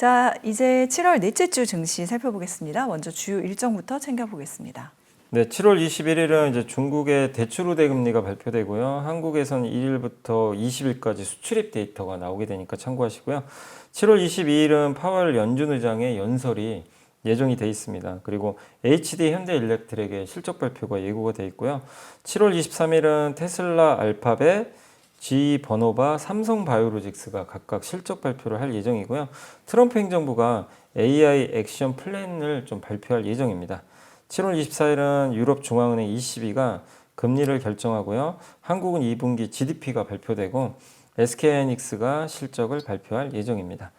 자, 이제 7월 넷째 주 증시 살펴보겠습니다. 먼저 주요 일정부터 챙겨보겠습니다. 네, 7월 21일은 이제 중국의 대출 우대 금리가 발표되고요. 한국에서는 1일부터 20일까지 수출입 데이터가 나오게 되니까 참고하시고요. 7월 22일은 파월 연준 의장의 연설이 예정이 돼 있습니다. 그리고 HD 현대일렉트릭의 실적 발표가 예고가 돼 있고요. 7월 23일은 테슬라, 알파벳, G 버노바, 삼성 바이오로직스가 각각 실적 발표를 할 예정이고요. 트럼프 행정부가 AI 액션 플랜을 좀 발표할 예정입니다. 7월 24일은 유럽 중앙은행 ECB가 금리를 결정하고요. 한국은 2분기 GDP가 발표되고 SK하이닉스가 실적을 발표할 예정입니다.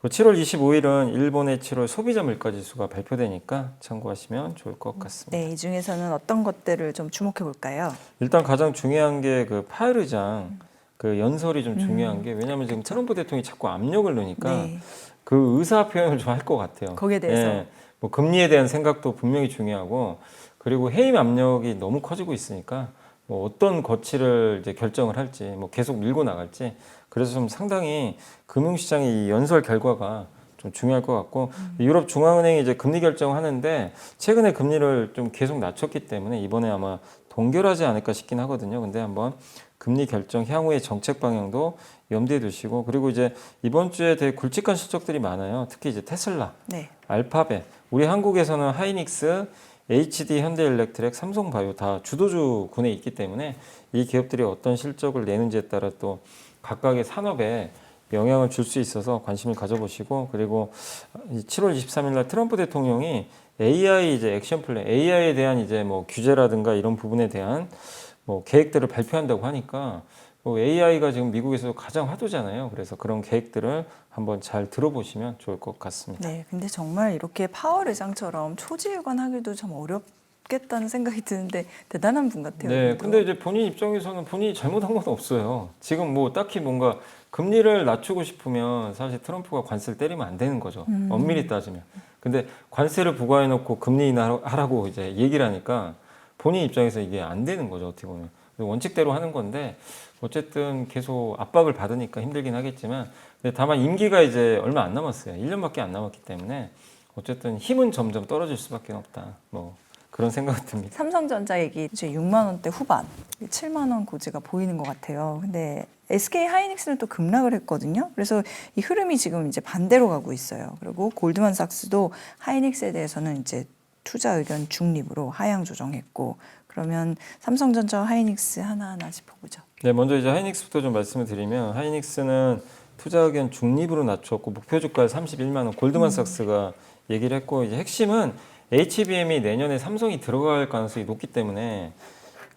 그리고 7월 25일은 일본의 7월 소비자 물가 지수가 발표되니까 참고하시면 좋을 것 같습니다. 네, 이 중에서는 어떤 것들을 좀 주목해 볼까요? 일단 가장 중요한 게 그 파열 의장 그 연설이 좀 중요한 게 왜냐하면 지금 트럼프 대통령이 자꾸 압력을 넣으니까 네. 그 의사 표현을 좀 할 것 같아요. 거기에 대해서. 예, 뭐 금리에 대한 생각도 분명히 중요하고 그리고 해임 압력이 너무 커지고 있으니까 뭐 어떤 거치를 이제 결정을 할지 뭐 계속 밀고 나갈지 그래서 좀 상당히 금융시장의 이 연설 결과가 좀 중요할 것 같고 유럽 중앙은행이 이제 금리 결정하는데 최근에 금리를 좀 계속 낮췄기 때문에 이번에 아마 동결하지 않을까 싶긴 하거든요. 근데 한번 금리 결정 향후의 정책 방향도 염두에 두시고 그리고 이제 이번 주에 되게 굵직한 실적들이 많아요. 특히 이제 테슬라, 네. 알파벳, 우리 한국에서는 하이닉스, HD 현대일렉트릭, 삼성바이오 다 주도주 군에 있기 때문에 이 기업들이 어떤 실적을 내는지에 따라 또 각각의 산업에 영향을 줄 수 있어서 관심을 가져보시고 그리고 이 7월 23일 날 트럼프 대통령이 AI 이제 액션 플랜, AI에 대한 이제 뭐 규제라든가 이런 부분에 대한 뭐 계획들을 발표한다고 하니까 뭐 AI가 지금 미국에서 가장 화두잖아요. 그래서 그런 계획들을 한번 잘 들어보시면 좋을 것 같습니다. 네, 근데 정말 이렇게 파월 의장처럼 초지일관하기도 참 어렵겠다는 생각이 드는데 대단한 분 같아요. 네, 이분도. 근데 이제 본인 입장에서는 본인이 잘못한 건 없어요. 지금 뭐 딱히 뭔가 금리를 낮추고 싶으면 사실 트럼프가 관세를 때리면 안 되는 거죠. 음. 엄밀히 따지면. 근데 관세를 부과해놓고 금리 인하 하라고 이제 얘기를 하니까 본인 입장에서 이게 안 되는 거죠. 어떻게 보면. 원칙대로 하는 건데 어쨌든 계속 압박을 받으니까 힘들긴 하겠지만 다만 임기가 이제 얼마 안 남았어요. 1년밖에 안 남았기 때문에 어쨌든 힘은 점점 떨어질 수밖에 없다. 뭐 그런 생각이 듭니다. 삼성전자 얘기 이제 6만 원대 후반, 7만 원 고지가 보이는 것 같아요. 근데 SK 하이닉스는 또 급락을 했거든요. 그래서 이 흐름이 지금 이제 반대로 가고 있어요. 그리고 골드만삭스도 하이닉스에 대해서는 이제 투자 의견 중립으로 하향 조정했고 그러면 삼성전자 하이닉스 하나하나 짚어보죠. 네, 먼저 이제 하이닉스부터 좀 말씀을 드리면 하이닉스는 투자 의견 중립으로 낮췄고 목표 주가를 31만 원 골드만삭스가 얘기를 했고 이제 핵심은 HBM이 내년에 삼성이 들어갈 가능성이 높기 때문에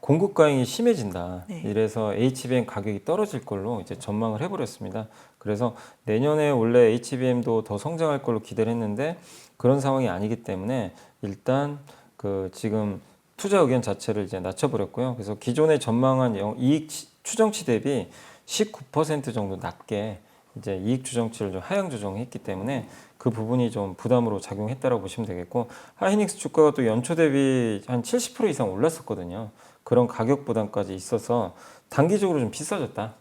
공급 과잉이 심해진다. 네. 이래서 HBM 가격이 떨어질 걸로 이제 전망을 해버렸습니다. 그래서 내년에 원래 HBM도 더 성장할 걸로 기대를 했는데 그런 상황이 아니기 때문에 일단 그 지금 투자 의견 자체를 이제 낮춰버렸고요. 그래서 기존에 전망한 영- 이익 치- 추정치 대비 19% 정도 낮게 이제 이익 추정치를 좀 하향 조정했기 때문에 그 부분이 좀 부담으로 작용했다라고 보시면 되겠고 하이닉스 주가가 또 연초 대비 한 70% 이상 올랐었거든요. 그런 가격 부담까지 있어서 단기적으로 좀 비싸졌다.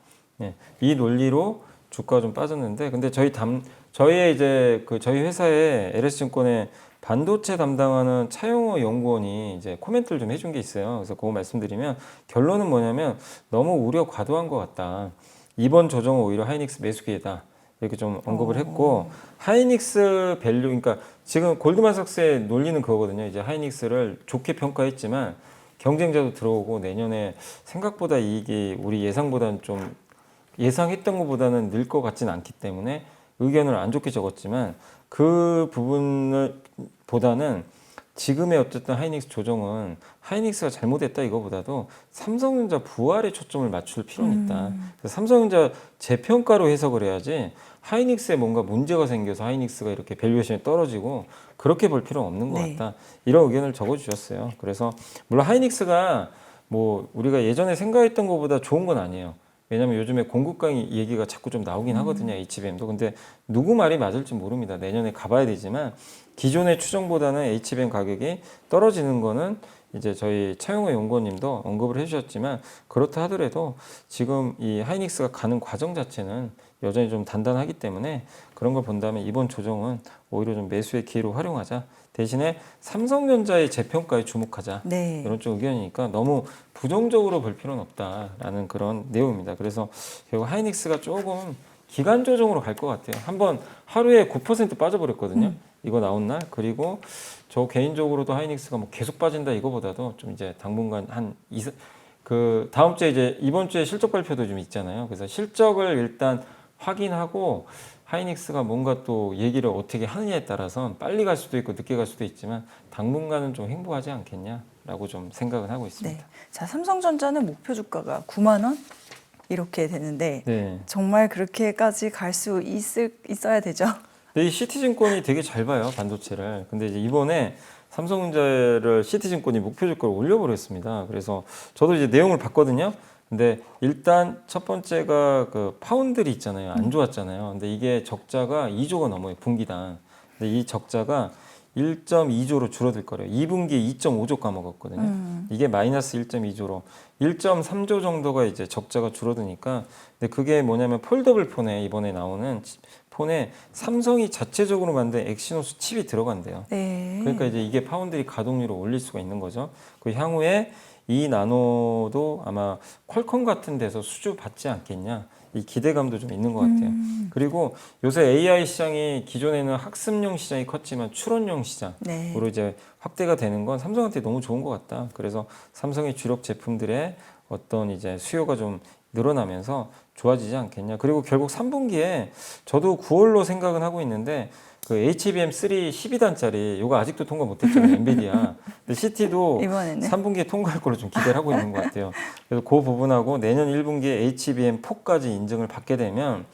예, 이 논리로 주가가 좀 빠졌는데 근데 저희 담 저희의 이제 그 저희 회사의 LS증권의 반도체 담당하는 차용호 연구원이 이제 코멘트를 좀 해준 게 있어요. 그래서 그거 말씀드리면 결론은 뭐냐면 너무 우려 과도한 것 같다. 이번 조정은 오히려 하이닉스 매수 기회다. 이렇게 좀 언급을 했고 하이닉스 밸류 그러니까 지금 골드만삭스의 논리는 그거거든요. 이제 하이닉스를 좋게 평가했지만 경쟁자도 들어오고 내년에 생각보다 이익이 우리 예상보다는 좀 예상했던 것보다는 늘 것 같지는 않기 때문에 의견을 안 좋게 적었지만 그 부분을 보다는 지금의 어쨌든 하이닉스 조정은 하이닉스가 잘못했다 이거보다도 삼성전자 부활에 초점을 맞출 필요는 있다. 그래서 삼성전자 재평가로 해석을 해야지 하이닉스에 뭔가 문제가 생겨서 하이닉스가 이렇게 밸류에이션이 떨어지고 그렇게 볼 필요는 없는 것 네. 같다. 이런 의견을 적어주셨어요. 그래서 물론 하이닉스가 뭐 우리가 예전에 생각했던 것보다 좋은 건 아니에요. 왜냐하면 요즘에 공급 강의 얘기가 자꾸 좀 나오긴 하거든요. HBM도. 근데 누구 말이 맞을지 모릅니다. 내년에 가봐야 되지만 기존의 추정보다는 HBM 가격이 떨어지는 거는 이제 저희 차용호 연구원님도 언급을 해주셨지만 그렇다 하더라도 지금 이 하이닉스가 가는 과정 자체는 여전히 좀 단단하기 때문에 그런 걸 본다면 이번 조정은 오히려 좀 매수의 기회로 활용하자. 대신에 삼성전자의 재평가에 주목하자. 네. 이런 쪽 의견이니까 너무 부정적으로 볼 필요는 없다라는 그런 내용입니다. 그래서 결국 하이닉스가 조금 기간 조정으로 갈 것 같아요. 한번 하루에 9% 빠져버렸거든요. 이거 나온 날 그리고 저 개인적으로도 하이닉스가 뭐 계속 빠진다 이거보다도 좀 이제 당분간 한 이, 그 다음 주에 이제 이번 주에 실적 발표도 좀 있잖아요. 그래서 실적을 일단 확인하고 하이닉스가 뭔가 또 얘기를 어떻게 하느냐에 따라서 빨리 갈 수도 있고 늦게 갈 수도 있지만 당분간은 좀 행보하지 않겠냐라고 좀 생각은 하고 있습니다. 네. 자, 삼성전자는 목표 주가가 9만 원 이렇게 되는데 네. 정말 그렇게까지 갈 수 있을 있어야 되죠. 근데 이 시티증권이 되게 잘 봐요 반도체를. 근데 이제 이번에 삼성전자를 시티증권이 목표 주가를 올려버렸습니다. 그래서 저도 이제 내용을 봤거든요. 근데 일단 첫 번째가 그 파운드리 있잖아요. 안 좋았잖아요. 근데 이게 적자가 2조가 넘어요 분기당. 근데 이 적자가 1.2조로 줄어들 거래요. 2분기에 2.5조 까먹었거든요. 음. 이게 마이너스 1.2조로 1.3조 정도가 이제 적자가 줄어드니까 근데 그게 뭐냐면 폴더블 폰에 이번에 나오는 치- 폰에 삼성이 자체적으로 만든 엑시노스 칩이 들어간대요. 네. 그러니까 이제 이게 파운드리 가동률을 올릴 수가 있는 거죠. 그 향후에 이 나노도 아마 퀄컴 같은 데서 수주 받지 않겠냐 이 기대감도 좀 있는 것 같아요. 음. 그리고 요새 AI 시장이 기존에는 학습용 시장이 컸지만 추론용 시장 네. 으로 이제 확대가 되는 건 삼성한테 너무 좋은 것 같다. 그래서 삼성의 주력 제품들의 어떤 이제 수요가 좀 늘어나면서 좋아지지 않겠냐. 그리고 결국 3분기에 저도 9월로 생각은 하고 있는데 그 HBM3 12단짜리 이거 아직도 통과 못했잖아요. 엔비디아. 근데 CT도 이번에는 3분기에 통과할 걸로 좀 기대를 하고 있는 것 같아요. 그래서 그 부분하고 내년 1분기에 HBM4까지 인증을 받게 되면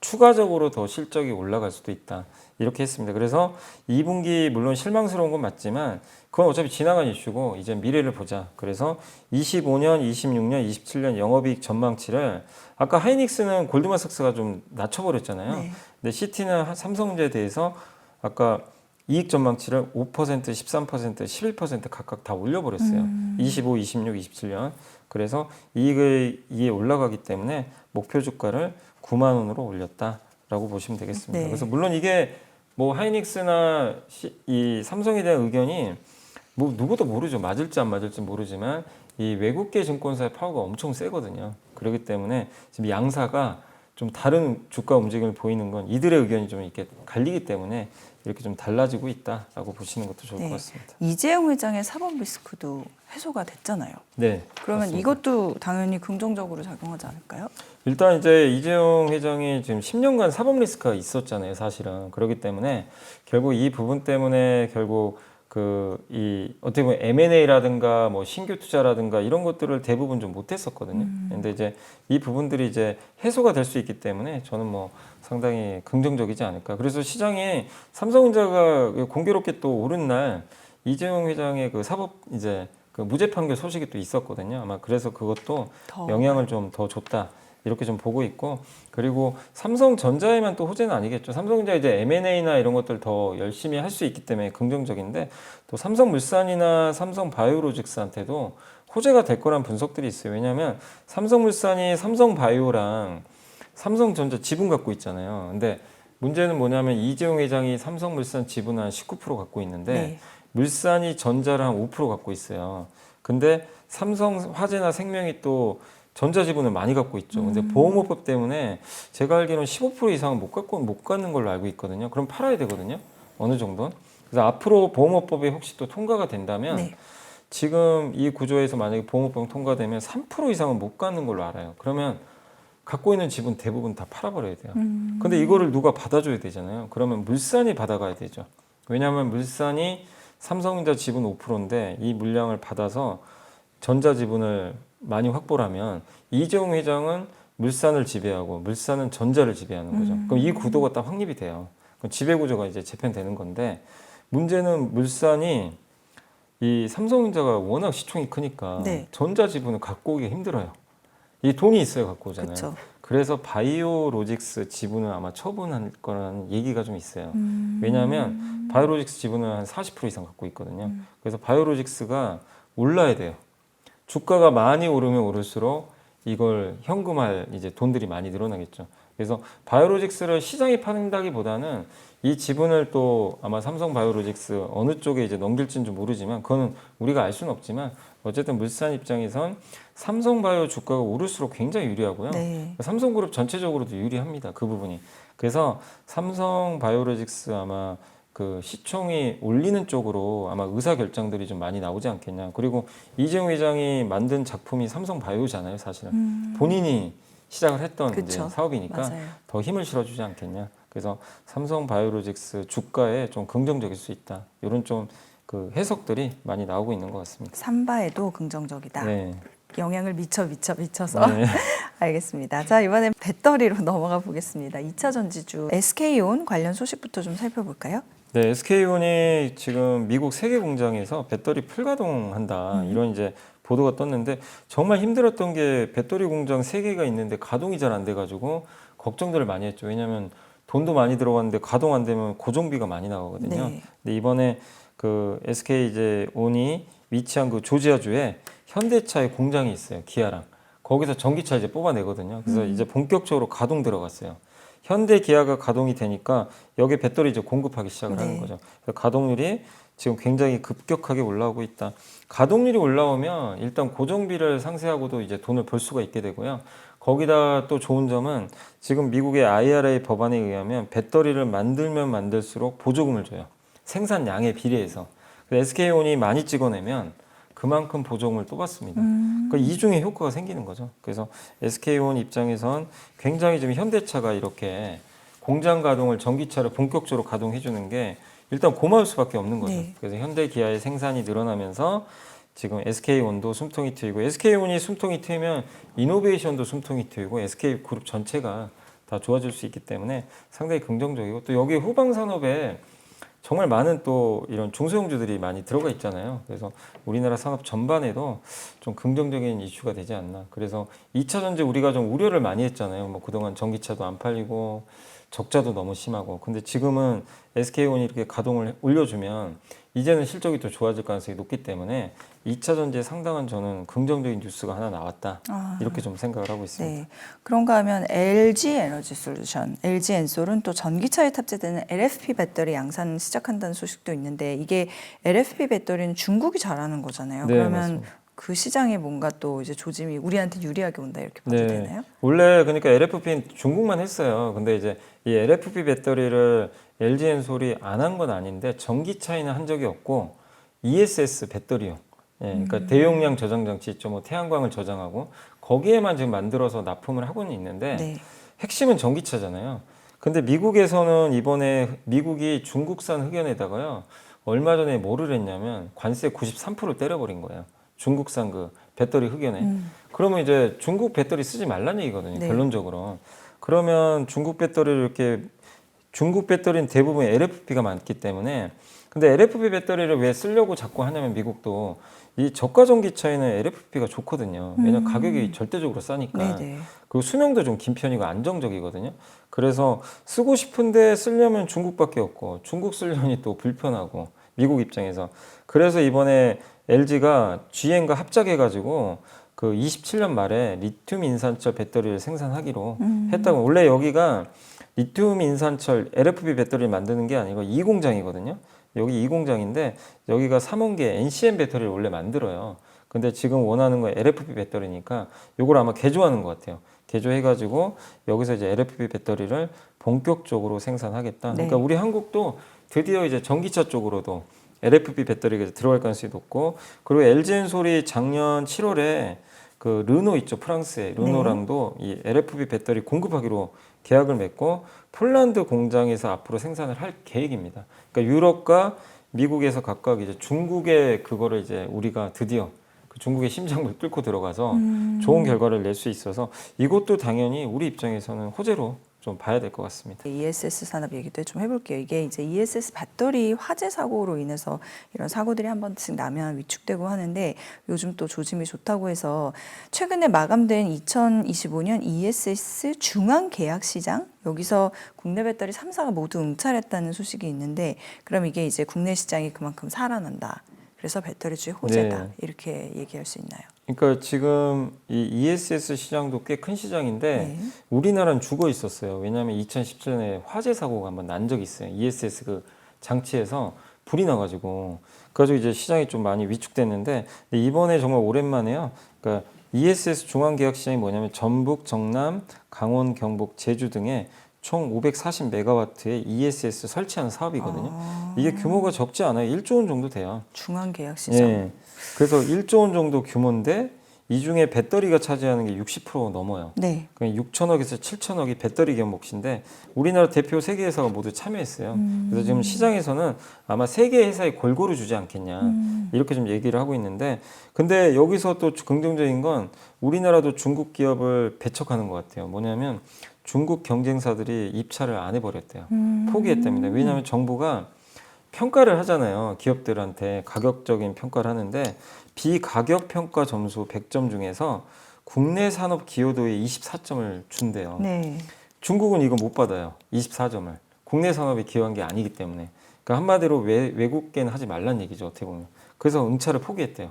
추가적으로 더 실적이 올라갈 수도 있다. 이렇게 했습니다. 그래서 2분기 물론 실망스러운 건 맞지만 그건 어차피 지나간 이슈고 이제 미래를 보자. 그래서 25년, 26년, 27년 영업이익 전망치를 아까 하이닉스는 골드만삭스가 좀 낮춰버렸잖아요. 네. 근데 CT는 삼성전자에 대해서 아까 이익 전망치를 5%, 13%, 11% 각각 다 올려버렸어요. 음. 25, 26, 27년. 그래서 이익이 이에 올라가기 때문에 목표 주가를 9만 원으로 올렸다라고 보시면 되겠습니다. 네. 그래서 물론 이게 뭐 하이닉스나 시- 이 삼성에 대한 의견이 뭐 누구도 모르죠. 맞을지 안 맞을지 모르지만 이 외국계 증권사의 파워가 엄청 세거든요. 그렇기 때문에 지금 양사가 좀 다른 주가 움직임을 보이는 건 이들의 의견이 좀 이렇게 갈리기 때문에 이렇게 좀 달라지고 있다라고 보시는 것도 좋을 네. 것 같습니다. 이재용 회장의 사법 리스크도 해소가 됐잖아요. 네. 그러면 맞습니다. 이것도 당연히 긍정적으로 작용하지 않을까요? 일단 이제 이재용 회장이 지금 10년간 사법 리스크가 있었잖아요, 사실은. 그렇기 때문에 결국 이 부분 때문에 결국 그 이 어떻게 보면 M&A라든가 뭐 신규 투자라든가 이런 것들을 대부분 좀 못했었거든요. 근데 이제 이 부분들이 이제 해소가 될 수 있기 때문에 저는 뭐 상당히 긍정적이지 않을까. 그래서 시장에 삼성전자가 공교롭게 또 오른 날 이재용 회장의 그 사법 이제 그 무죄 판결 소식이 또 있었거든요. 아마 그래서 그것도 더 영향을 좀 더 줬다 이렇게 좀 보고 있고 그리고 삼성전자에만 또 호재는 아니겠죠. 삼성전자 이제 M&A나 이런 것들 더 열심히 할 수 있기 때문에 긍정적인데 또 삼성물산이나 삼성바이오로직스한테도 호재가 될 거란 분석들이 있어요. 왜냐하면 삼성물산이 삼성바이오랑 삼성전자 지분 갖고 있잖아요. 근데 문제는 뭐냐면 이재용 회장이 삼성물산 지분 한 19% 갖고 있는데 네. 물산이 전자를 한 5% 갖고 있어요. 근데 삼성 화재나 생명이 또 전자 지분을 많이 갖고 있죠. 근데 음. 보험업법 때문에 제가 알기로는 15% 이상은 못 갖고 못 갖는 걸로 알고 있거든요. 그럼 팔아야 되거든요. 어느 정도는. 그래서 앞으로 보험업법이 혹시 또 통과가 된다면 네. 지금 이 구조에서 만약에 보험업법 통과되면 3% 이상은 못 갖는 걸로 알아요. 그러면 갖고 있는 지분 대부분 다 팔아버려야 돼요. 음. 근데 이거를 누가 받아줘야 되잖아요. 그러면 물산이 받아가야 되죠. 왜냐하면 물산이 삼성전자 지분 5%인데 이 물량을 받아서 전자 지분을 많이 확보를 하면 이재용 회장은 물산을 지배하고 물산은 전자를 지배하는 거죠. 음. 그럼 이 구도가 딱 확립이 돼요. 그럼 지배 구조가 이제 재편되는 건데 문제는 물산이 이 삼성전자가 워낙 시총이 크니까 네. 전자 지분을 갖고 오기 힘들어요. 이 돈이 있어야 갖고 오잖아요. 그렇죠. 그래서 바이오로직스 지분을 아마 처분할 거라는 얘기가 좀 있어요. 음. 왜냐하면 바이오로직스 지분은 한40% 이상 갖고 있거든요. 음. 그래서 바이오로직스가 올라야 돼요. 주가가 많이 오르면 오를수록 이걸 현금할 이제 돈들이 많이 늘어나겠죠. 그래서 바이오로직스를 시장이 판다기보다는 이 지분을 또 아마 삼성 바이오로직스 어느 쪽에 이제 넘길지는 좀 모르지만 그거는 우리가 알 수는 없지만 어쨌든 물산 입장에선 삼성 바이오 주가가 오를수록 굉장히 유리하고요. 네. 삼성그룹 전체적으로도 유리합니다. 그 부분이. 그래서 삼성 바이오로직스 아마 그 시총이 올리는 쪽으로 아마 의사 결정들이 좀 많이 나오지 않겠냐. 그리고 이재용 회장이 만든 작품이 삼성 바이오잖아요, 사실은. 본인이 시작을 했던 음. 사업이니까 맞아요. 더 힘을 실어주지 않겠냐. 그래서 삼성 바이오로직스 주가에 좀 긍정적일 수 있다. 이런 좀 그 해석들이 많이 나오고 있는 것 같습니다. 삼바에도 긍정적이다. 네. 영향을 미쳐 미쳐 미쳐서 네. 알겠습니다. 자 이번엔 배터리로 넘어가 보겠습니다. 2차 전지주 SK온 관련 소식부터 좀 살펴볼까요? 네, SK온이 지금 미국 세계 공장에서 배터리 풀가동한다 음. 이런 이제 보도가 떴는데 정말 힘들었던 게 배터리 공장 세 개가 있는데 가동이 잘 안 돼가지고 걱정들을 많이 했죠. 왜냐하면 돈도 많이 들어갔는데 가동 안 되면 고정비가 많이 나가거든요. 네. 근데 이번에 그 SK 이제 온이 위치한 그 조지아주에 현대차의 공장이 있어요. 기아랑 거기서 전기차 이제 뽑아내거든요. 그래서 음. 이제 본격적으로 가동 들어갔어요. 현대 기아가 가동이 되니까 여기 배터리 이제 공급하기 시작을 하는 네. 거죠. 그래서 가동률이 지금 굉장히 급격하게 올라오고 있다. 가동률이 올라오면 일단 고정비를 상쇄하고도 이제 돈을 벌 수가 있게 되고요. 거기다 또 좋은 점은 지금 미국의 IRA 법안에 의하면 배터리를 만들면 만들수록 보조금을 줘요. 생산량에 비례해서. SK온이 많이 찍어내면 그만큼 보조금을 또 받습니다. 음. 그러니까 이중의 효과가 생기는 거죠. 그래서 SK온 입장에선 굉장히 지금 현대차가 이렇게 공장 가동을 전기차를 본격적으로 가동해 주는 게 일단 고마울 수밖에 없는 거죠. 네. 그래서 현대 기아의 생산이 늘어나면서 지금 SK온도 숨통이 트이고 SK온이 숨통이 트이면 이노베이션도 숨통이 트이고 SK 그룹 전체가 다 좋아질 수 있기 때문에 상당히 긍정적이고 또 여기 후방 산업에 정말 많은 또 이런 중소형주들이 많이 들어가 있잖아요. 그래서 우리나라 산업 전반에도 좀 긍정적인 이슈가 되지 않나. 그래서 2차 전지 우리가 좀 우려를 많이 했잖아요. 뭐 그동안 전기차도 안 팔리고 적자도 너무 심하고. 근데 지금은 SK온이 이렇게 가동을 올려주면 이제는 실적이 또 좋아질 가능성이 높기 때문에 2차 전지에 상당한 저는 긍정적인 뉴스가 하나 나왔다. 아. 이렇게 좀 생각을 하고 있습니다. 네. 그런가 하면 LG 에너지 솔루션, LG 엔솔은 또 전기차에 탑재되는 LFP 배터리 양산 시작한다는 소식도 있는데 이게 LFP 배터리는 중국이 잘하는 거잖아요. 네, 그러면 맞습니다. 그 시장에 뭔가 또 이제 조짐이 우리한테 유리하게 온다 이렇게 봐도 네. 되나요? 원래 그러니까 LFP는 중국만 했어요. 근데 이제 이 LFP 배터리를 LG 엔솔이 안 한 건 아닌데 전기차에는 한 적이 없고 ESS 배터리용. 예, 그러니까 음. 대용량 저장 장치 있죠. 뭐 태양광을 저장하고 거기에만 지금 만들어서 납품을 하고는 있는데 네. 핵심은 전기차잖아요. 근데 미국에서는 이번에 미국이 중국산 흑연에다가요. 얼마 전에 뭐를 했냐면 관세 93%를 때려버린 거예요. 중국산 그 배터리 흑연에. 음. 그러면 이제 중국 배터리 쓰지 말라는 얘기거든요. 네. 결론적으로. 그러면 중국 배터리를 이렇게 중국 배터리는 대부분 LFP가 많기 때문에 근데 LFP 배터리를 왜 쓰려고 자꾸 하냐면 미국도 이 저가 전기차에는 LFP가 좋거든요. 왜냐면 음. 가격이 절대적으로 싸니까. 네네. 그리고 수명도 좀 긴 편이고 안정적이거든요. 그래서 쓰고 싶은데 쓰려면 중국밖에 없고 중국 쓰려니 또 불편하고 미국 입장에서 그래서 이번에 LG가 GM과 합작해가지고 그 27년 말에 리튬 인산철 배터리를 생산하기로 음. 했다고 원래 여기가 리튬 인산철 LFP 배터리를 만드는 게 아니고 이 공장이거든요. 여기 이 공장인데 여기가 삼원계 NCM 배터리를 원래 만들어요. 근데 지금 원하는 건 LFP 배터리니까 요걸 아마 개조하는 것 같아요. 개조해가지고 여기서 이제 LFP 배터리를 본격적으로 생산하겠다. 네. 그러니까 우리 한국도 드디어 이제 전기차 쪽으로도 LFP 배터리가 들어갈 가능성이 높고 그리고 LG엔솔이 작년 7월에 그 르노 있죠 프랑스의 르노랑도 이 LFP 배터리 공급하기로 계약을 맺고 폴란드 공장에서 앞으로 생산을 할 계획입니다. 그러니까 유럽과 미국에서 각각 이제 중국의 그거를 이제 우리가 드디어 그 중국의 심장을 뚫고 들어가서 음. 좋은 결과를 낼 수 있어서 이것도 당연히 우리 입장에서는 호재로 좀 봐야 될 것 같습니다. ESS 산업 얘기도 좀 해볼게요. 이게 이제 ESS 배터리 화재 사고로 인해서 이런 사고들이 한 번씩 나면 위축되고 하는데 요즘 또 조짐이 좋다고 해서 최근에 마감된 2025년 ESS 중앙 계약 시장 여기서 국내 배터리 3사가 모두 응찰했다는 소식이 있는데 그럼 이게 이제 국내 시장이 그만큼 살아난다. 그래서 배터리주의 호재다 네. 이렇게 얘기할 수 있나요? 그러니까 지금 이 ESS 시장도 꽤 큰 시장인데 네. 우리나라는 죽어 있었어요. 왜냐하면 2017년에 화재 사고가 한번 난 적이 있어요. ESS 그 장치에서 불이 나가지고 그래가지고 이제 시장이 좀 많이 위축됐는데 이번에 정말 오랜만에요. 그러니까 ESS 중앙 계약 시장이 뭐냐면 전북, 정남, 강원, 경북, 제주 등에 총 540메가와트의 ESS 설치하는 사업이거든요. 아, 이게 규모가 적지 않아요. 1조 원 정도 돼요. 중앙 계약 시장. 예. 그래서 1조 원 정도 규모인데 이 중에 배터리가 차지하는 게 60% 넘어요. 네. 그냥 6천억에서 7천억이 배터리 기업 몫인데 우리나라 대표 세개 회사가 모두 참여했어요. 음. 그래서 지금 시장에서는 아마 세개 회사에 골고루 주지 않겠냐 음. 이렇게 좀 얘기를 하고 있는데 근데 여기서 또 긍정적인 건 우리나라도 중국 기업을 배척하는 것 같아요. 뭐냐면 중국 경쟁사들이 입찰을 안 해버렸대요. 음. 포기했답니다. 왜냐하면 정부가 평가를 하잖아요. 기업들한테 가격적인 평가를 하는데 비가격 평가 점수 100점 중에서 국내 산업 기여도에 24점을 준대요. 네. 중국은 이거 못 받아요. 24점을. 국내 산업이 기여한 게 아니기 때문에. 그러니까 한마디로 외, 외국계는 하지 말란 얘기죠. 어떻게 보면. 그래서 응찰을 포기했대요.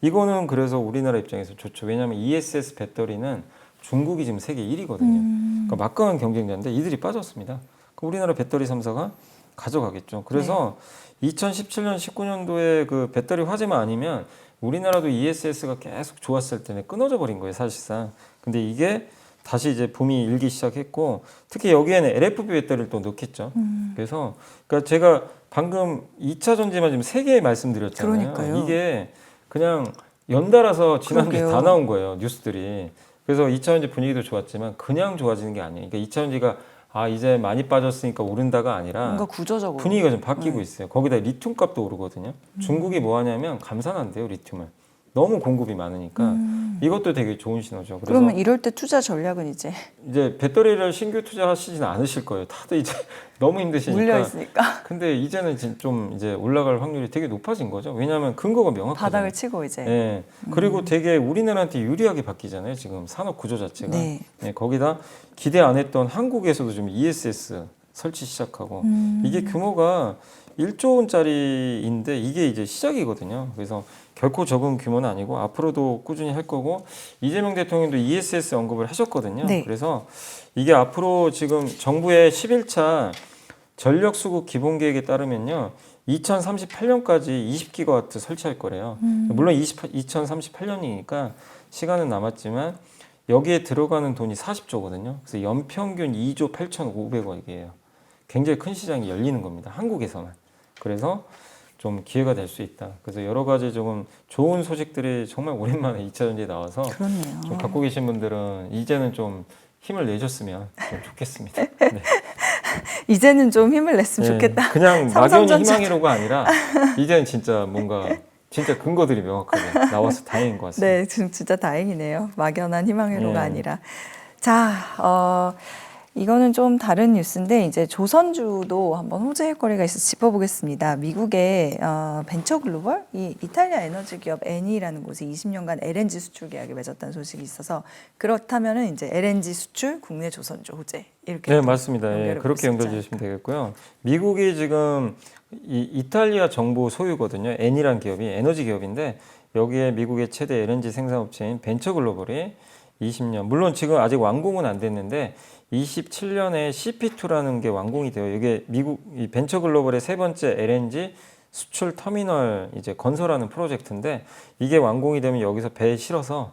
이거는 그래서 우리나라 입장에서 좋죠. 왜냐하면 ESS 배터리는 중국이 지금 세계 1위거든요. 음. 그러니까 막강한 경쟁자인데 이들이 빠졌습니다. 우리나라 배터리 3사가 가져가겠죠. 그래서 2017년, 19년도에 그 배터리 화재만 아니면 우리나라도 ESS가 계속 좋았을 때는 끊어져 버린 거예요, 사실상. 근데 이게 다시 이제 붐이 일기 시작했고 특히 여기에는 LFP 배터리를 또 넣겠죠. 음. 그래서 그러니까 제가 방금 2차 전지만 지금 세 개 말씀드렸잖아요. 그러니까요. 이게 그냥 연달아서 지난주에 그러게요. 다 나온 거예요, 뉴스들이. 그래서 2차 전지 분위기도 좋았지만 그냥 좋아지는 게 아니에요. 그러니까 2차 전지가 아 이제 많이 빠졌으니까 오른다가 아니라 뭔가 구조적으로 분위기가 좀 바뀌고 네. 있어요. 거기다 리튬 값도 오르거든요. 중국이 뭐 하냐면 감산한대요, 리튬을. 너무 공급이 많으니까 음. 이것도 되게 좋은 신호죠. 그러면 이럴 때 투자 전략은 이제 이제 배터리를 신규 투자하시지는 않으실 거예요. 다들 이제 너무 힘드시니까. 물려 있으니까 근데 이제는 진- 좀 이제 올라갈 확률이 되게 높아진 거죠. 왜냐하면 근거가 명확하잖아요. 바닥을 치고 이제 예. 그리고 되게 우리나라한테 유리하게 바뀌잖아요. 지금 산업 구조 자체가. 네. 예, 거기다 기대 안 했던 한국에서도 좀 ESS 설치 시작하고 음. 이게 규모가 1조 원짜리인데 이게 이제 시작이거든요. 그래서 결코 적은 규모는 아니고 앞으로도 꾸준히 할 거고 이재명 대통령도 ESS 언급을 하셨거든요. 네. 그래서 이게 앞으로 지금 정부의 11차 전력 수급 기본 계획에 따르면요. 2038년까지 20기가와트 설치할 거래요. 음. 물론 20, 2038년이니까 시간은 남았지만 여기에 들어가는 돈이 40조거든요. 그래서 연평균 2조 8,500억이에요. 굉장히 큰 시장이 열리는 겁니다. 한국에서만. 그래서 좀 기회가 될 수 있다. 그래서 여러 가지 조금 좋은 소식들이 정말 오랜만에 2차 전지에 나와서 그렇네요. 좀 갖고 계신 분들은 이제는 좀 힘을 내줬으면 좀 좋겠습니다. 네. 이제는 좀 힘을 냈으면 네, 좋겠다. 그냥 막연히. 희망이로가 아니라 이제는 진짜 뭔가 진짜 근거들이 명확하게 나와서 다행인 것 같습니다. 네, 지금 진짜 다행이네요. 막연한 희망회로가 네. 아니라. 자, 어, 이거는 좀 다른 뉴스인데 이제 조선주도 한번 호재일 거리가 있어 짚어보겠습니다. 미국의 어, 벤처 글로벌 이 이탈리아 에너지 기업 애니라는 곳이 20년간 LNG 수출 계약을 맺었다는 소식이 있어서 그렇다면은 이제 LNG 수출 국내 조선주 호재 이렇게 네또 맞습니다. 예, 그렇게 연결해 주시면 되겠고요. 미국이 지금 이 이탈리아 정부 소유거든요. N이란 기업이 에너지 기업인데 여기에 미국의 최대 LNG 생산업체인 벤처 글로벌이 20년 물론 지금 아직 완공은 안 됐는데 27년에 CP2라는 게 완공이 돼요. 이게 미국 이 벤처 글로벌의 세 번째 LNG 수출 터미널 이제 건설하는 프로젝트인데 이게 완공이 되면 여기서 배에 실어서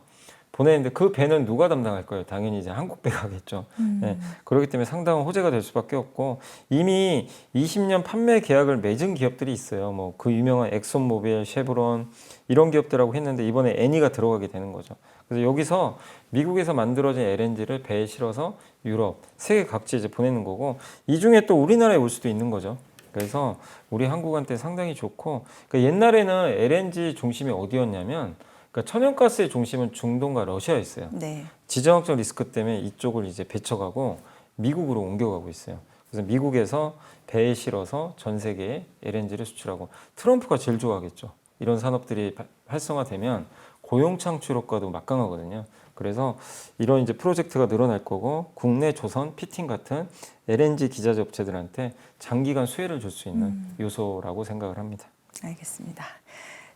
보내는데 그 배는 누가 담당할 거예요? 당연히 이제 한국 배가 하겠죠. 음. 네, 그렇기 때문에 상당한 호재가 될 수밖에 없고 이미 20년 판매 계약을 맺은 기업들이 있어요. 뭐 그 유명한 엑손모빌, 쉐브론 이런 기업들하고 했는데 이번에 애니가 들어가게 되는 거죠. 그래서 여기서 미국에서 만들어진 LNG를 배에 실어서 유럽, 세계 각지 이제 보내는 거고 이 중에 또 우리나라에 올 수도 있는 거죠. 그래서 우리 한국한테 상당히 좋고 그러니까 옛날에는 LNG 중심이 어디였냐면 그러니까 천연가스의 중심은 중동과 러시아였어요. 네. 지정학적 리스크 때문에 이쪽을 이제 배쳐가고 미국으로 옮겨가고 있어요. 그래서 미국에서 배에 실어서 전 세계에 LNG를 수출하고 트럼프가 제일 좋아하겠죠. 이런 산업들이 바- 활성화되면 고용 창출 효과도 막강하거든요. 그래서 이런 이제 프로젝트가 늘어날 거고 국내 조선, 피팅 같은 LNG 기자재 업체들한테 장기간 수혜를 줄 수 있는 요소라고 생각을 합니다. 알겠습니다.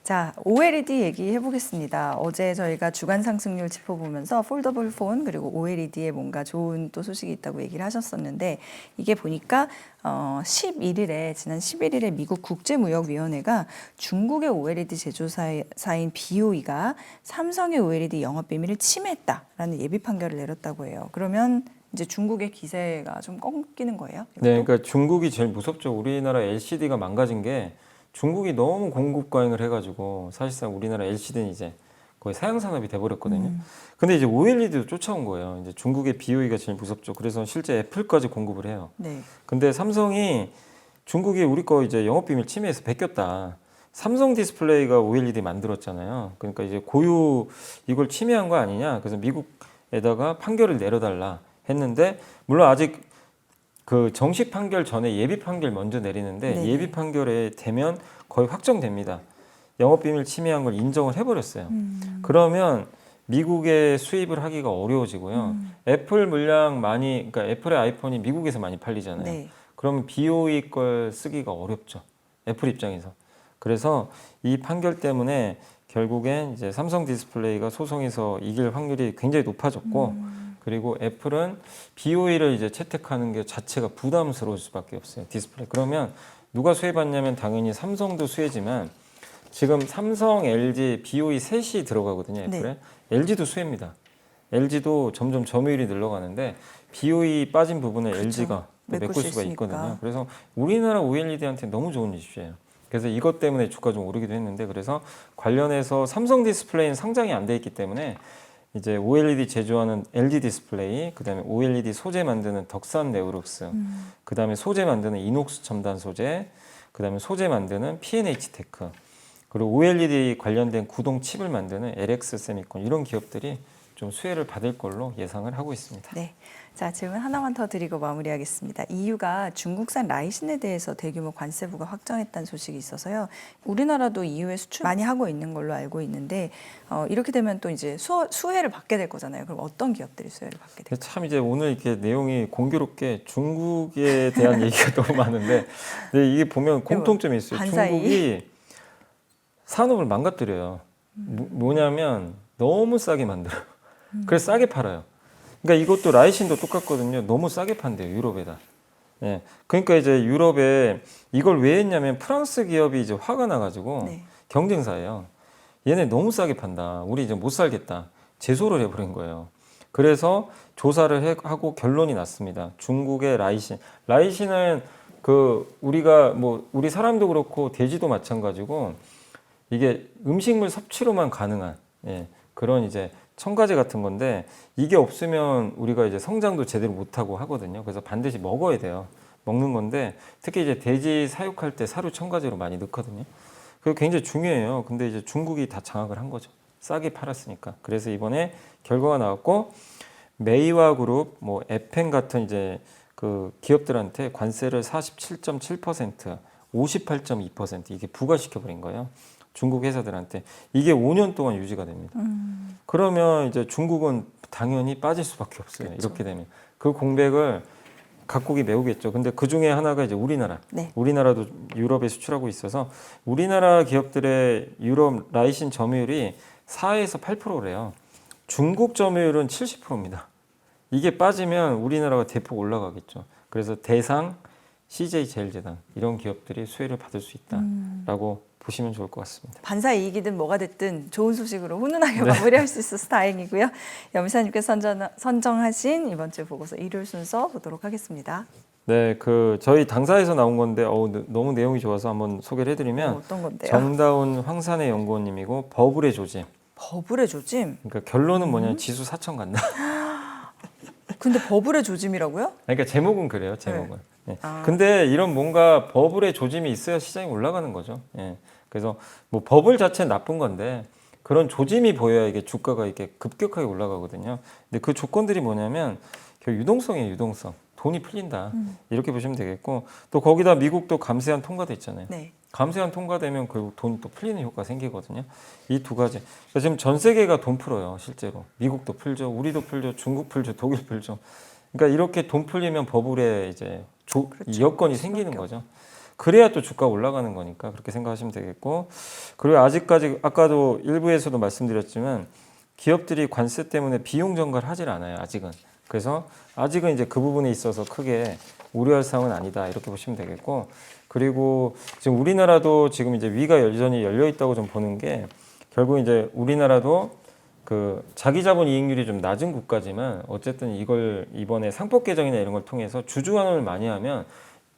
자, OLED 얘기해 보겠습니다. 어제 저희가 주간 상승률 짚어보면서 폴더블 폰 그리고 OLED에 뭔가 좋은 또 소식이 있다고 얘기를 하셨었는데 이게 보니까 어, 11일에 지난 11일에 미국 국제무역위원회가 중국의 OLED 제조사인 BOE가 삼성의 OLED 영업 비밀을 침해했다라는 예비 판결을 내렸다고 해요. 그러면 이제 중국의 기세가 좀 꺾이는 거예요? 네, 그러니까 중국이 제일 무섭죠. 우리나라 LCD가 망가진 게 중국이 너무 공급 과잉을 해가지고 사실상 우리나라 LCD는 이제 거의 사양 산업이 돼버렸거든요. 근데 이제 OLED도 쫓아온 거예요. 이제 중국의 BOE가 제일 무섭죠. 그래서 실제 애플까지 공급을 해요. 네. 근데 삼성이 중국이 우리 거 이제 영업 비밀 침해해서 베꼈다. 삼성 디스플레이가 OLED 만들었잖아요. 그러니까 이제 고유 이걸 침해한 거 아니냐. 그래서 미국에다가 판결을 내려달라 했는데 물론 아직 그 정식 판결 전에 예비 판결 먼저 내리는데 네네. 예비 판결에 되면 거의 확정됩니다. 영업 비밀 침해한 걸 인정을 해버렸어요. 음. 그러면 미국에 수입을 하기가 어려워지고요. 음. 애플 물량 많이, 그러니까 애플의 아이폰이 미국에서 많이 팔리잖아요. 네. 그러면 BOE 걸 쓰기가 어렵죠. 애플 입장에서. 그래서 이 판결 때문에 결국엔 이제 삼성 디스플레이가 소송에서 이길 확률이 굉장히 높아졌고 음. 그리고 애플은 BOE를 이제 채택하는 게 자체가 부담스러울 수밖에 없어요. 디스플레이. 그러면 누가 수혜받냐면 당연히 삼성도 수혜지만 지금 삼성, LG, BOE 셋이 들어가거든요. 애플에. 네. LG도 수혜입니다. LG도 점점 점유율이 늘어가는데 BOE 빠진 부분을 그렇죠. LG가 메꿀 수가 있으니까. 있거든요. 그래서 우리나라 OLED한테 너무 좋은 이슈예요. 그래서 이것 때문에 주가 좀 오르기도 했는데 그래서 관련해서 삼성 디스플레이는 상장이 안 돼 있기 때문에 이제 OLED 제조하는 LG 디스플레이, 그다음에 OLED 소재 만드는 덕산 네오룩스, 음. 그다음에 소재 만드는 이녹스 첨단 소재, 그다음에 소재 만드는 P&H 테크, 그리고 OLED 관련된 구동 칩을 만드는 LX 세미콘 이런 기업들이 좀 수혜를 받을 걸로 예상을 하고 있습니다. 네. 자, 질문 하나만 더 드리고 마무리하겠습니다. EU가 중국산 라이신에 대해서 대규모 관세부가 확정했다는 소식이 있어서요. 우리나라도 EU에 수출 많이 하고 있는 걸로 알고 있는데 어, 이렇게 되면 또 이제 수, 수혜를 받게 될 거잖아요. 그럼 어떤 기업들이 수혜를 받게 될까요? 참 이제 오늘 이렇게 내용이 공교롭게 중국에 대한 얘기가 너무 많은데 근데 이게 보면 공통점이 있어요. 반사이. 중국이 산업을 망가뜨려요. 뭐- 뭐냐면 너무 싸게 만들어요. 그래서 싸게 팔아요. 그러니까 이것도 라이신도 똑같거든요. 너무 싸게 판대요. 유럽에다. 예. 그러니까 이제 유럽에 이걸 왜 했냐면 프랑스 기업이 이제 화가 나가지고 네. 경쟁사예요. 얘네 너무 싸게 판다. 우리 이제 못 살겠다. 제소를 해버린 거예요. 그래서 조사를 해- 하고 결론이 났습니다. 중국의 라이신. 라이신은 그 우리가 뭐 우리 사람도 그렇고 돼지도 마찬가지고 이게 음식물 섭취로만 가능한 예, 그런 이제 첨가제 같은 건데 이게 없으면 우리가 이제 성장도 제대로 못하고 하거든요. 그래서 반드시 먹어야 돼요. 먹는 건데 특히 이제 돼지 사육할 때 사료 첨가제로 많이 넣거든요. 그게 굉장히 중요해요. 근데 이제 중국이 다 장악을 한 거죠. 싸게 팔았으니까. 그래서 이번에 결과가 나왔고 메이와 그룹, 뭐 에펜 같은 이제 그 기업들한테 관세를 47.7%, 58.2% 이게 부과시켜 버린 거예요. 중국 회사들한테 이게 5년 동안 유지가 됩니다. 음. 그러면 이제 중국은 당연히 빠질 수밖에 없어요. 그렇죠. 이렇게 되면 그 공백을 각국이 메우겠죠. 근데 그 중에 하나가 이제 우리나라. 네. 우리나라도 유럽에 수출하고 있어서 우리나라 기업들의 유럽 라이신 점유율이 4에서 8%래요. 중국 점유율은 70%입니다. 이게 빠지면 우리나라가 대폭 올라가겠죠. 그래서 대상, CJ 제일제당 이런 기업들이 수혜를 받을 수 있다라고 보시면 좋을 것 같습니다. 반사 이익이든 뭐가 됐든 좋은 소식으로 훈훈하게 네. 마무리할 수 있어서 다행이고요. 염사님께서 선정, 선정 하신 이번 주 보고서 일요일 순서 보도록 하겠습니다. 네, 그 저희 당사에서 나온 건데 어우, 너무 내용이 좋아서 한번 소개를 해드리면 어, 어떤 건데요? 정다운 황산의 연구원님이고 버블의 조짐. 버블의 조짐. 그러니까 결론은 음. 뭐냐면 지수 4천 간다. 근데 버블의 조짐이라고요? 그러니까 제목은 그래요. 제목은. 예. 아. 근데 이런 뭔가 버블의 조짐이 있어야 시장이 올라가는 거죠. 예. 그래서 뭐 버블 자체는 나쁜 건데 그런 조짐이 보여야 이게 주가가 이렇게 급격하게 올라가거든요. 근데 그 조건들이 뭐냐면 그 유동성이에요. 유동성. 돈이 풀린다. 음. 이렇게 보시면 되겠고 또 거기다 미국도 감세한 통과도 있잖아요. 네. 감세한 통과되면 결국 돈이 또 풀리는 효과가 생기거든요. 이 두 가지. 그래서 지금 전 세계가 돈 풀어요, 실제로. 미국도 풀죠, 우리도 풀죠, 중국 풀죠, 독일 풀죠. 그러니까 이렇게 돈 풀리면 버블에 이제 조, 그렇죠. 여건이 생기는 없- 거죠. 그래야 또 주가 올라가는 거니까 그렇게 생각하시면 되겠고. 그리고 아직까지 아까도 일부에서도 말씀드렸지만 기업들이 관세 때문에 비용 전가를 하질 않아요 아직은. 그래서 아직은 이제 그 부분에 있어서 크게 우려할 사항은 아니다 이렇게 보시면 되겠고. 그리고 지금 우리나라도 지금 이제 위가 여전히 열려 있다고 좀 보는 게 결국 이제 우리나라도 그 자기 자본 이익률이 좀 낮은 국가지만 어쨌든 이걸 이번에 상법 개정이나 이런 걸 통해서 주주 환원을 많이 하면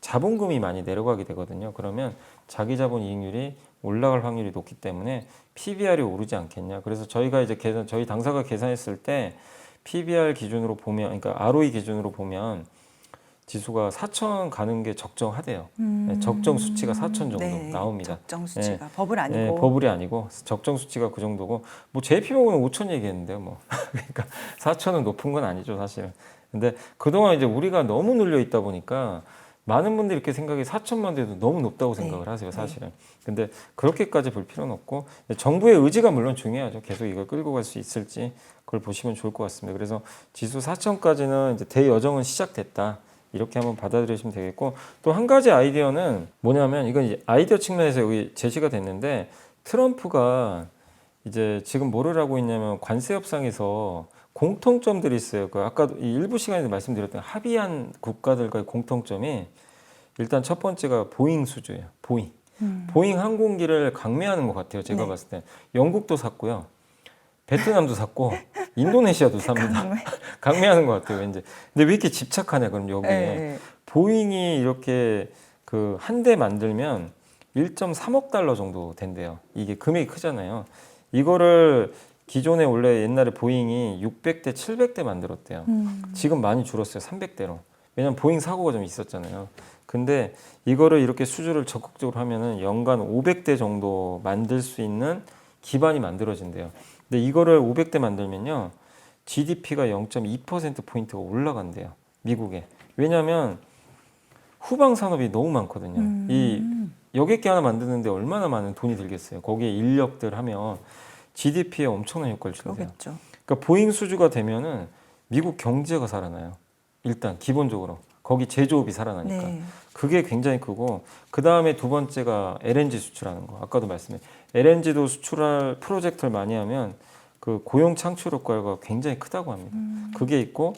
자본금이 많이 내려가게 되거든요. 그러면 자기 자본 이익률이 올라갈 확률이 높기 때문에 PBR이 오르지 않겠냐. 그래서 저희가 이제 계산 저희 당사가 계산했을 때 PBR 기준으로 보면 그러니까 ROE 기준으로 보면 지수가 4천 가는 게 적정하대요. 네, 적정 수치가 4천 정도 네, 나옵니다. 적정 수치가 버블 아니고 네, 버블이 아니고 적정 수치가 그 정도고 뭐 JP모건은 5천 얘기했는데요, 뭐 그러니까 4천은 높은 건 아니죠, 사실은. 근데 그동안 이제 우리가 너무 눌려 있다 보니까 많은 분들이 이렇게 생각이 4천만 돼도 너무 높다고 생각을 네, 하세요, 네. 사실은. 근데 그렇게까지 볼 필요는 없고 정부의 의지가 물론 중요하죠. 계속 이걸 끌고 갈 수 있을지 그걸 보시면 좋을 것 같습니다. 그래서 지수 4천까지는 이제 대여정은 시작됐다. 이렇게 한번 받아들이시면 되겠고 또 한 가지 아이디어는 뭐냐면 이건 이제 아이디어 측면에서 여기 제시가 됐는데 트럼프가 이제 지금 뭐를 하고 있냐면 관세 협상에서 공통점들이 있어요. 그 아까 이 일부 시간에도 말씀드렸던 합의한 국가들과의 공통점이 일단 첫 번째가 보잉 수주예요. 보잉. 음. 보잉 항공기를 강매하는 것 같아요. 제가 네. 봤을 때 영국도 샀고요, 베트남도 샀고 인도네시아도 삽니다. 강매. 강매하는 것 같아요, 왠지. 근데 왜 이렇게 집착하냐, 그럼 여기에. 네, 네. 보잉이 이렇게 그 한 대 만들면 1.3억 달러 정도 된대요. 이게 금액이 크잖아요. 이거를 기존에 원래 옛날에 보잉이 600대, 700대 만들었대요. 음. 지금 많이 줄었어요. 300대로. 왜냐면 보잉 사고가 좀 있었잖아요. 근데 이거를 이렇게 수주를 적극적으로 하면은 연간 500대 정도 만들 수 있는 기반이 만들어진대요. 근데 이거를 500대 만들면요. GDP가 0.2% 포인트가 올라간대요. 미국에. 왜냐면 후방 산업이 너무 많거든요. 음. 이 여객기 하나 만드는데 얼마나 많은 돈이 들겠어요. 거기에 인력들 하면 GDP에 엄청난 효과를. 그러겠죠. 그러니까 보잉 수주가 되면은 미국 경제가 살아나요. 일단 기본적으로 거기 제조업이 살아나니까 네. 그게 굉장히 크고 그 다음에 두 번째가 LNG 수출하는 거. 아까도 말씀해 LNG도 수출할 프로젝트를 많이 하면 그 고용 창출 효과가 굉장히 크다고 합니다. 음. 그게 있고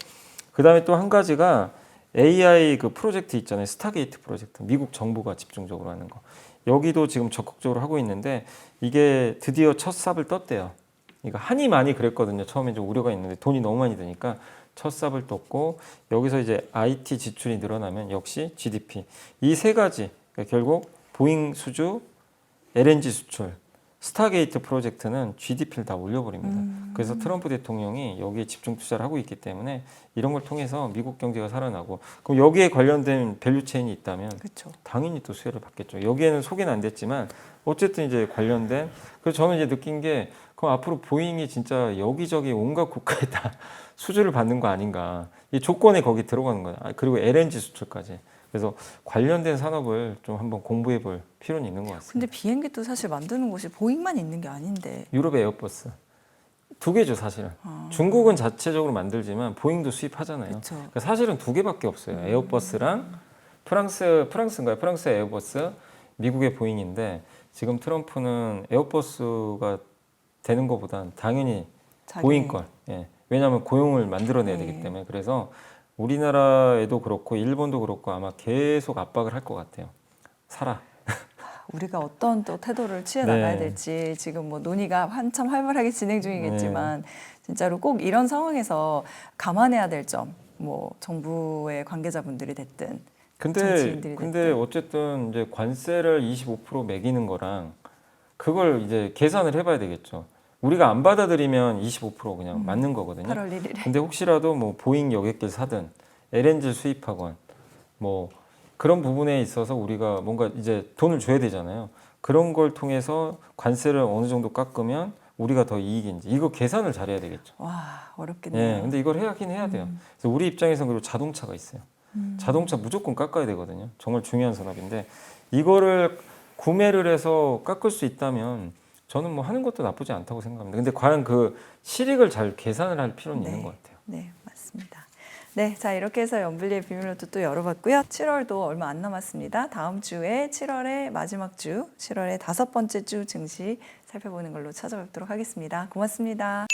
그 다음에 또 한 가지가 AI 그 프로젝트 있잖아요. 스타게이트 프로젝트. 미국 정부가 집중적으로 하는 거. 여기도 지금 적극적으로 하고 있는데 이게 드디어 첫 삽을 떴대요. 그러니까 한이 많이 그랬거든요. 처음에 좀 우려가 있는데 돈이 너무 많이 드니까 첫 삽을 떴고 여기서 이제 IT 지출이 늘어나면 역시 GDP 이 세 가지 그러니까 결국 보잉 수주, LNG 수출, 스타게이트 프로젝트는 GDP를 다 올려버립니다. 음. 그래서 트럼프 대통령이 여기에 집중 투자를 하고 있기 때문에 이런 걸 통해서 미국 경제가 살아나고 그럼 여기에 관련된 밸류 체인이 있다면 그렇죠. 당연히 또 수혜를 받겠죠. 여기에는 소개는 안 됐지만 어쨌든 이제 관련된 그래서 저는 이제 느낀 게 그럼 앞으로 보잉이 진짜 여기저기 온갖 국가에 다 수주를 받는 거 아닌가. 이 조건에 거기 들어가는 거야. 아, 그리고 LNG 수출까지. 그래서 관련된 산업을 좀 한번 공부해 볼 필요는 있는 것 같습니다. 근데 비행기도 사실 만드는 곳이 보잉만 있는 게 아닌데. 유럽의 에어버스 두 개죠 사실은. 아. 중국은 자체적으로 만들지만 보잉도 수입하잖아요. 그러니까 사실은 두 개밖에 없어요. 에어버스랑 프랑스 프랑스인가요? 프랑스 에어버스, 미국의 보잉인데 지금 트럼프는 에어버스가 되는 것보단 당연히 보잉 걸. 예. 왜냐하면 고용을 만들어내야 되기 네. 때문에 그래서 우리나라에도 그렇고 일본도 그렇고 아마 계속 압박을 할 것 같아요. 사라. 우리가 어떤 또 태도를 취해 네. 나가야 될지 지금 뭐 논의가 한참 활발하게 진행 중이겠지만 진짜로 꼭 이런 상황에서 감안해야 될 점, 뭐 정부의 관계자분들이 됐든 근데 근데 어쨌든 이제 관세를 25% 매기는 거랑 그걸 이제 계산을 해봐야 되겠죠. 우리가 안 받아들이면 25% 그냥 음. 맞는 거거든요. 8월 1일에 근데 혹시라도 뭐 보잉 여객기를 사든 LNG 수입하건 뭐 그런 부분에 있어서 우리가 뭔가 이제 돈을 줘야 되잖아요. 그런 걸 통해서 관세를 어느 정도 깎으면 우리가 더 이익인지 이거 계산을 잘해야 되겠죠. 와 어렵겠네요. 예, 근데 이걸 해야긴 해야 돼요. 그래서 우리 입장에서는 그리고 자동차가 있어요. 음. 자동차 무조건 깎아야 되거든요. 정말 중요한 산업인데 이거를 구매를 해서 깎을 수 있다면 저는 뭐 하는 것도 나쁘지 않다고 생각합니다. 근데 과연 그 실익을 잘 계산을 할 필요는 네. 있는 것 같아요. 네, 맞습니다. 네, 자 이렇게 해서 연블리의 비밀로또 또 열어봤고요. 7월도 얼마 안 남았습니다. 다음 주에 7월의 마지막 주, 7월의 다섯 번째 주 증시 살펴보는 걸로 찾아뵙도록 하겠습니다. 고맙습니다.